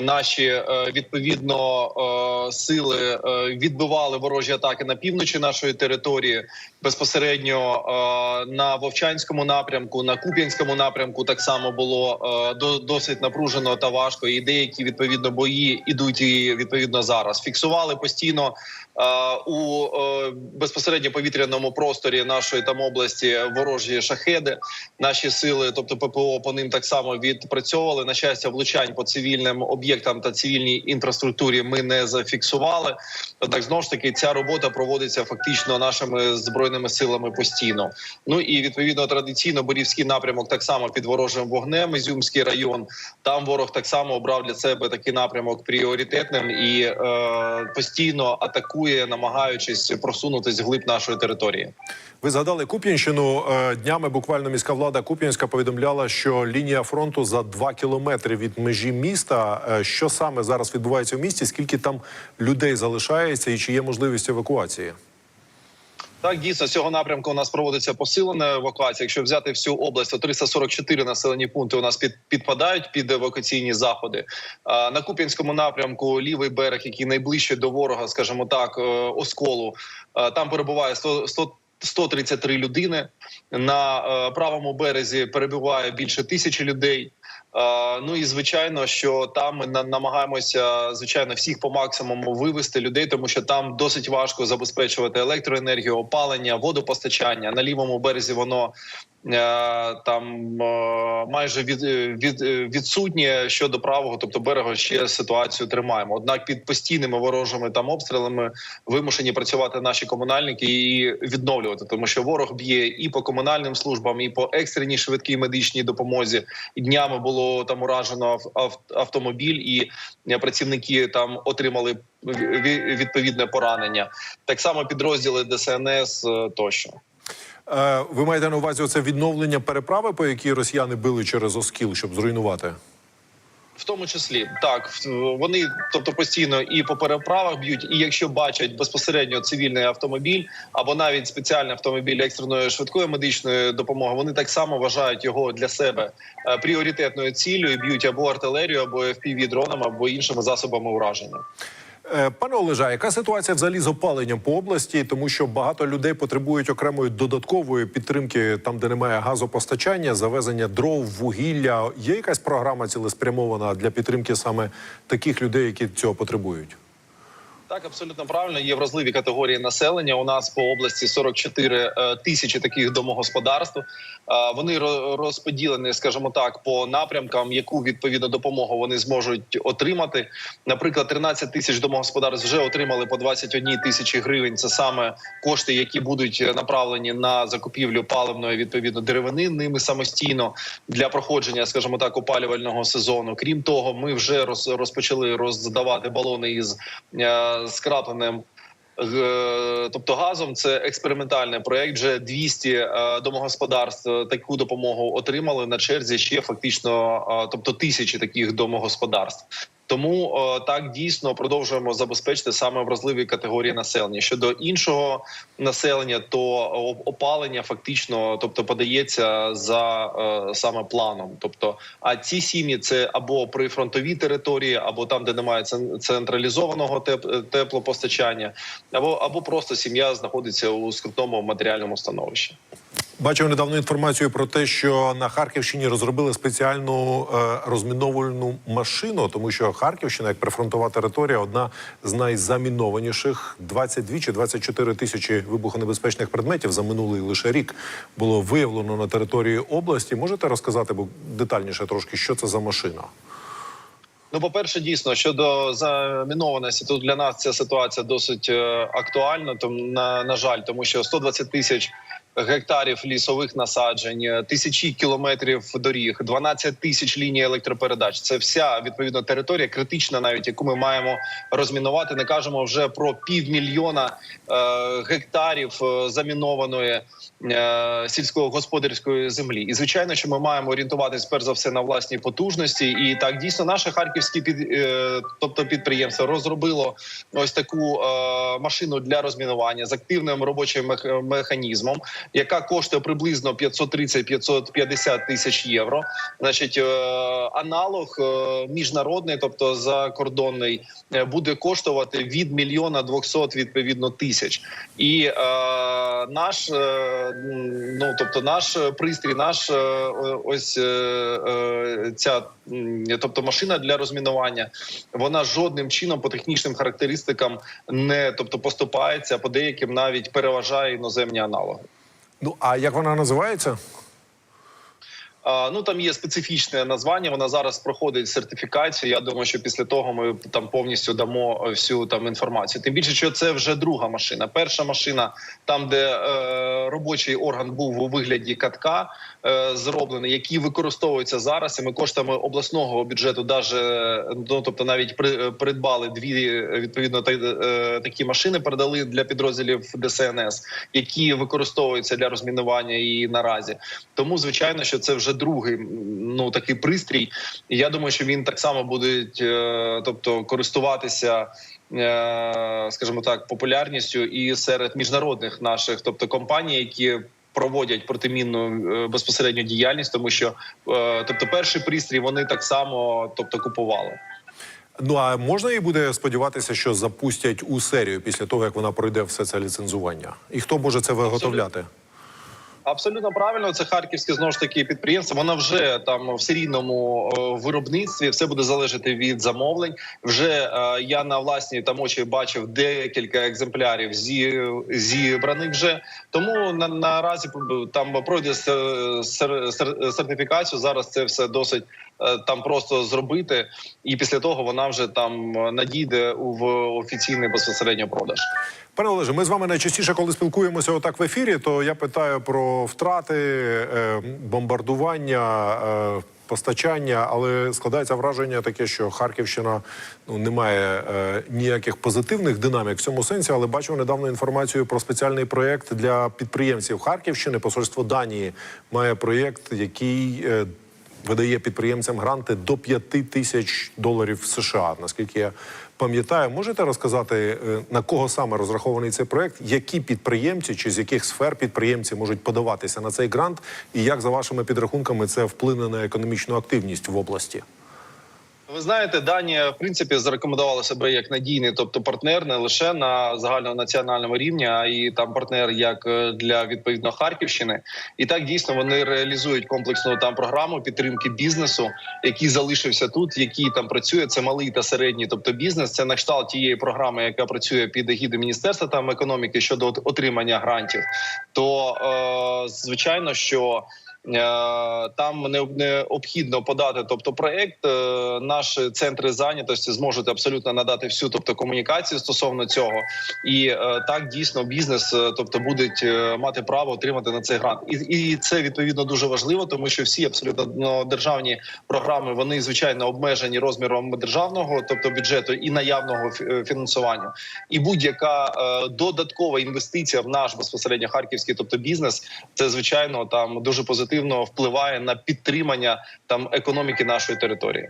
наші е, відповідно е, сили е, відбивали ворожі атаки на півночі нашої території безпосередньо на Вовчанському напрямку, на Куп'янському напрямку так само було до- досить напружено та важко. І деякі відповідно бої ідуть і відповідно зараз. Фіксували постійно у безпосередньо повітряному просторі нашої там області ворожі шахеди. Наші сили, тобто ППО, по ним так само відпрацьовували. На щастя, влучань по цивільним об'єктам та цивільній інфраструктурі ми не зафіксували. Однак знову ж таки ця робота проводиться фактично нашими збройними силами постійно. Ну і відповідно традиційно Борівський напрямок так само під ворожим вогнем. Ізюмський район там ворог так само обрав для себе такий напрямок пріоритетним і е, постійно атакує, намагаючись просунутись вглиб нашої території. Ви згадали Куп'янщину Е, днями. Буквально міська влада Куп'янська повідомляла, що лінія фронту за два кілометри від межі міста. Е, Що саме зараз відбувається в місті? Скільки там людей залишається, і чи є можливість евакуації? Так, дійсно, з цього напрямку у нас проводиться посилена евакуація. Якщо взяти всю область, то 344 населені пункти у нас під, підпадають під евакуаційні заходи. А, на Куп'янському напрямку лівий берег, який найближче до ворога, скажімо так, е, осколу, е, там перебуває 100, 100 133 людини. На правому березі перебуває більше тисячі людей. Е, ну і звичайно, що там ми на- намагаємося звичайно всіх по максимуму вивести людей, тому що там досить важко забезпечувати електроенергію, опалення, водопостачання. На лівому березі воно там е, майже від, від, відсутнє щодо правого, тобто берега ще ситуацію тримаємо. Однак під постійними ворожими там обстрілами вимушені працювати наші комунальники і відновлювати, тому що ворог б'є і по комунальним службам, і по екстреній швидкій медичній допомозі. Днями було там уражено ав- ав- автомобіль, і е, працівники там отримали ві- відповідне поранення. Так само підрозділи ДСНС е, тощо. Е, Ви маєте на увазі оце відновлення переправи, по якій росіяни били через Оскіл, щоб зруйнувати? В тому числі так вони, тобто постійно і по переправах б'ють, і якщо бачать безпосередньо цивільний автомобіль або навіть спеціальний автомобіль екстреної швидкої медичної допомоги, вони так само вважають його для себе е, пріоритетною ціллю і б'ють або артилерію, або fpv дронами, або іншими засобами ураження. Е, Пане Олежа, яка ситуація взагалі з опаленням по області? Тому що багато людей потребують окремої додаткової підтримки там, де немає газопостачання, завезення дров, вугілля. Є якась програма цілеспрямована для підтримки саме таких людей, які цього потребують? Так, абсолютно правильно. Є вразливі категорії населення. У нас по області 44 е, тисячі таких домогосподарств. Е, Вони ро- розподілені, скажімо так, по напрямкам, яку відповідну допомогу вони зможуть отримати. Наприклад, 13 тисяч домогосподарств вже отримали по 21 тисячі гривень. Це саме кошти, які будуть направлені на закупівлю паливної відповідно деревини ними самостійно для проходження, скажімо так, опалювального сезону. Крім того, ми вже роз- розпочали роздавати балони із скрапленим. е, Тобто газом це експериментальний проект. Вже 200 е, домогосподарств таку допомогу отримали на черзі. Ще фактично, е, тобто тисячі таких домогосподарств. Тому е, так дійсно продовжуємо забезпечити саме вразливі категорії населення. Щодо іншого населення, то опалення фактично, тобто подається за е, саме планом. Тобто, а ці сім'ї це або прифронтові території, або там, де немає централізованого теп- теплопостачання, або або просто сім'я знаходиться у скрутному матеріальному становищі. Бачив недавно інформацію про те, що на Харківщині розробили спеціальну е, розміновувальну машину, тому що Харківщина, як прифронтова територія, одна з найзамінованіших. 22 чи 24 тисячі вибухонебезпечних предметів за минулий лише рік було виявлено на території області. Можете розказати детальніше трошки, що це за машина? Ну, по перше, дійсно щодо замінованості, то для нас ця ситуація досить е, актуальна. Тому на, на жаль, тому що 120 тисяч гектарів лісових насаджень, е, тисячі кілометрів доріг, 12 тисяч ліній електропередач. Це вся відповідно територія критична, навіть яку ми маємо розмінувати. Не кажемо вже про півмільйона е, гектарів е, замінованої е, сільськогосподарської землі. І звичайно, що ми маємо орієнтуватись перш за все на власні потужності. І так дійсно наше харківське під е, тобто підприємство розробило ось таку е, машину для розмінування з активним робочим мех- механізмом. Яка коштує приблизно 530-550 тисяч євро. Значить, е, аналог е, міжнародний, тобто закордонний, е, буде коштувати від мільйона 200 відповідно тисяч. І е, наш ну тобто наш пристрій, наш ось ця тобто машина для розмінування, вона жодним чином по технічним характеристикам не тобто поступається, по деяким навіть переважає іноземні аналоги. Ну а як вона називається? Ну там є специфічне названня. Вона зараз проходить сертифікацію. Я думаю, що після того ми там повністю дамо е, всю там інформацію. Тим більше, що це вже друга машина. Перша машина, там де е, робочий орган був у вигляді катка, е, зроблений, який використовується зараз. І ми коштами обласного бюджету, даже ну тобто навіть при, придбали дві е, відповідно та, е, такі машини, передали для підрозділів ДСНС, які використовуються для розмінування і наразі. Тому звичайно, що це вже другий ну такий пристрій. І я думаю, що він так само буде, е, тобто користуватися. е, Скажімо так, популярністю і серед міжнародних наших, тобто компаній, які проводять протимінну е, безпосередню діяльність, тому що тобто перший пристрій вони так само, тобто купували. Ну а можна і буде сподіватися, що запустять у серію після того, як вона пройде все це ліцензування? І хто може це виготовляти? Абсолютно правильно, це харківське знову ж таки підприємство. Воно вже там в серійному е, виробництві все буде залежати від замовлень. Вже е, я на власні там очі бачив декілька екземплярів зі, зібраних вже. Тому на наразі там пройде сер, сер, сер- сертифікацію. Зараз це все досить е, там просто зробити, і після того вона вже там надійде у в офіційний безпосередньо продаж. Пане Олеже, ми з вами найчастіше, коли спілкуємося отак в ефірі, то я питаю про втрати, е, бомбардування, е, постачання, але складається враження таке, що Харківщина ну не має е, ніяких позитивних динамік в цьому сенсі. Але бачив недавно інформацію про спеціальний проєкт для підприємців Харківщини. Посольство Данії має проєкт, який видає підприємцям гранти до 5 тисяч доларів США. Наскільки я пам'ятаю, можете розказати е, на кого саме розрахований цей проект, які підприємці чи з яких сфер підприємці можуть подаватися на цей грант, і як за вашими підрахунками це вплине на економічну активність в області? Ви знаєте, Данія в принципі зарекомендувала себе як надійний, тобто партнер не лише на загальнонаціональному рівні, а і там партнер як е, для відповідно Харківщини. І так дійсно вони реалізують комплексну там програму підтримки бізнесу, який залишився тут, який там працює. Це малий та середній, тобто бізнес. Це на кшталт тієї програми, яка працює під егідою міністерства там економіки щодо отримання грантів. То е, звичайно, що Там необхідно подати, тобто проект. е, Наші центри зайнятості зможуть абсолютно надати всю, тобто комунікацію стосовно цього, і е, так дійсно бізнес, е, тобто будуть е, мати право отримати на цей грант, і, і це відповідно дуже важливо, тому що всі абсолютно ну, державні програми вони звичайно обмежені розміром державного, тобто бюджету і наявного фі- е, фінансування, і будь-яка е, додаткова інвестиція в наш безпосередньо харківський, тобто бізнес, це звичайно там дуже позитивно впливає на підтримання там економіки нашої території.